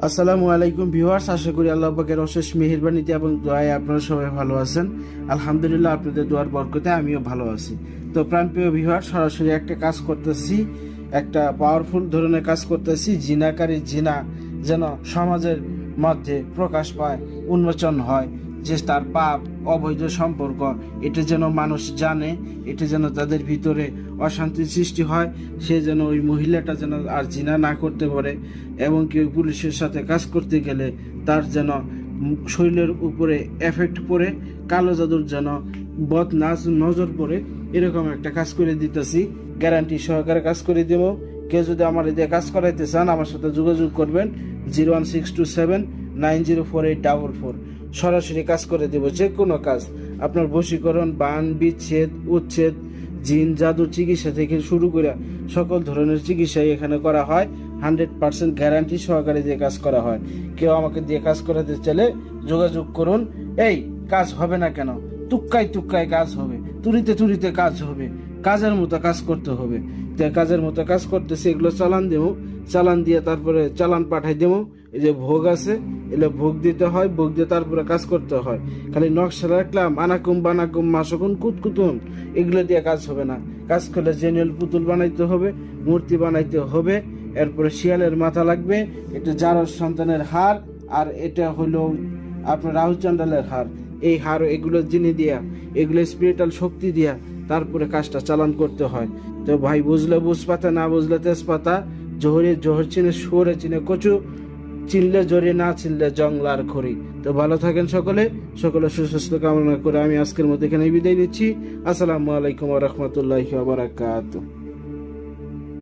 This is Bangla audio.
আসসালামু আলাইকুম ভিউয়ার্স, আশা করি আল্লাহ পাকের অশেষ মেহেরবানিতে এবং দোয়ায় আপনারা সবাই ভালো আছেন। আলহামদুলিল্লাহ আপনাদের দোয়ার বরকতে আমিও ভালো আছি। তো প্রাণপ্রিয় ভিউয়ার সরাসরি একটা কাজ করতেছি, একটা পাওয়ারফুল ধরনের কাজ করতেছি, জিনাকারী জিনা যেন সমাজের মধ্যে প্রকাশ পায়, উন্মোচন হয়। যে তার পাপ, অবৈধ সম্পর্ক, এটা যেন মানুষ জানে, এটা যেন তাদের ভিতরে অশান্তির সৃষ্টি হয়, সে যেন ওই মহিলাটা যেন আর জিনা না করতে পারে, এবং কি ওই পুলিশের সাথে কাজ করতে গেলে তার যেন শরীরের উপরে এফেক্ট পড়ে, কালো জাদুর যেন বদ নাচ নজর পড়ে, এরকম একটা কাজ করে দিতেছি। গ্যারান্টি সহকারে কাজ করে দেবো। কেউ যদি আমার দিয়ে কাজ করাইতে চান, আমার সাথে যোগাযোগ করবেন, zero one six two seven nine zero four eight double four. সরাসরি কাজ করে দেব যে কোনো কাজ। আপনার বশীকরণ, বান, বিচ্ছেদ, উচ্ছেদ, জিন, জাদু, চিকিৎসা থেকে শুরু করে সকল ধরনের চিকিৎসাই এখানে করা হয়। হান্ড্রেড পার্সেন্ট গ্যারান্টি সহকারে দিয়ে কাজ করা হয়। কেউ আমাকে দিয়ে কাজ করাতে চাইলে যোগাযোগ করুন। এই, কাজ হবে না কেন? তুক্কায় তুক্কায় কাজ হবে। তুরিতে তুরিতে কাজ হবে। কাজের মতো কাজ করতে হবে। কাজের মতো কাজ করতেছে, এগুলো চালান দেবো। চালান দিয়ে তারপরে চালান পাঠাই দেবো। এই যে ভোগ আছে, এলে ভোগ দিতে হয়, ভোগ দিয়ে তারপরে কাজ করতে হয়। খালি নকশা রাখলাম, আনাকুম বানাকুম মাসকুন কুতকুতুন, এগুলো দিয়ে কাজ হবে না। কাজ করলে জেনুয়াল পুতুল বানাইতে হবে, মূর্তি বানাইতে হবে, এরপরে শিয়ালের মাথা লাগবে, এটা জারস সন্তানের হার আর এটা হলো আপনার রাহু চন্ডালের হার এই হার এগুলো জিনে দিয়া, এগুলো স্পিরিটাল শক্তি দিয়া তারপরে কাজটা চালান করতে হয়। তো ভাই, বুঝলে বুঝপাতা, না বুঝলে তেজপাতা, জোহরে জোহর চিনে সুরে চিনে কচু চিনলে জোরে না চিল্লে জংলার খড়ি তো ভালো থাকেন সকলে। সকলে সুস্বাস্থ্য কামনা করে আমি আজকের মধ্যে এখানে বিদায় নিচ্ছি। আসসালামু আলাইকুম রহমতুল্লাহ বারাকাতুহ।